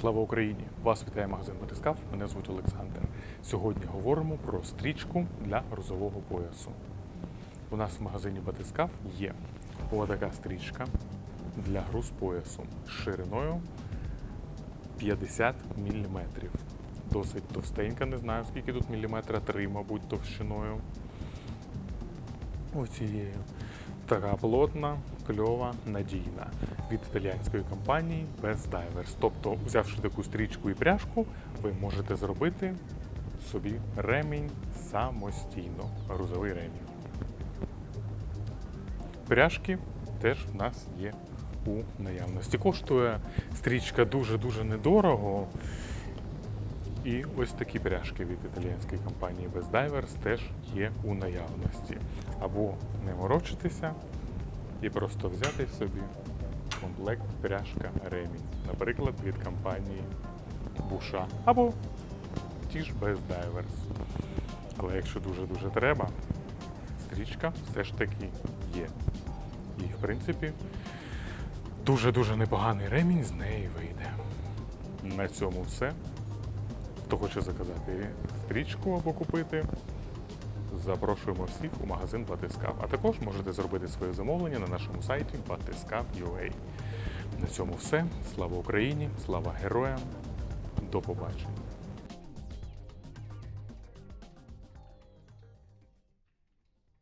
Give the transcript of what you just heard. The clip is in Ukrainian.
Слава Україні! Вас вітає магазин Батискаф. Мене звуть Олександр. Сьогодні говоримо про стрічку для грузового поясу. У нас в магазині Батискаф є отака стрічка для груз поясу з шириною 50 мм. Досить товстенька, не знаю скільки тут міліметра, 3, мабуть, товщиною. Оцією. Така плотна, кльова, надійна від італійської компанії Best Divers. Тобто, взявши таку стрічку і пряжку, ви можете зробити собі ремінь самостійно, грузовий ремінь. Пряжки теж в нас є у наявності. Коштує стрічка дуже-дуже недорого. І ось такі пряжки від італійської компанії Best Divers теж є у наявності. Або не морочитися і просто взяти собі комплект пряжка ремінь, наприклад, від компанії Буша або ті ж Best Divers. Але якщо дуже-дуже треба, стрічка все ж таки є. І, в принципі, дуже-дуже непоганий ремінь з неї вийде. На цьому все. Хто хоче заказати стрічку або купити, запрошуємо всіх у магазин Батискав. А також можете зробити своє замовлення на нашому сайті batiskav.ua. На цьому все. Слава Україні, слава героям. До побачення.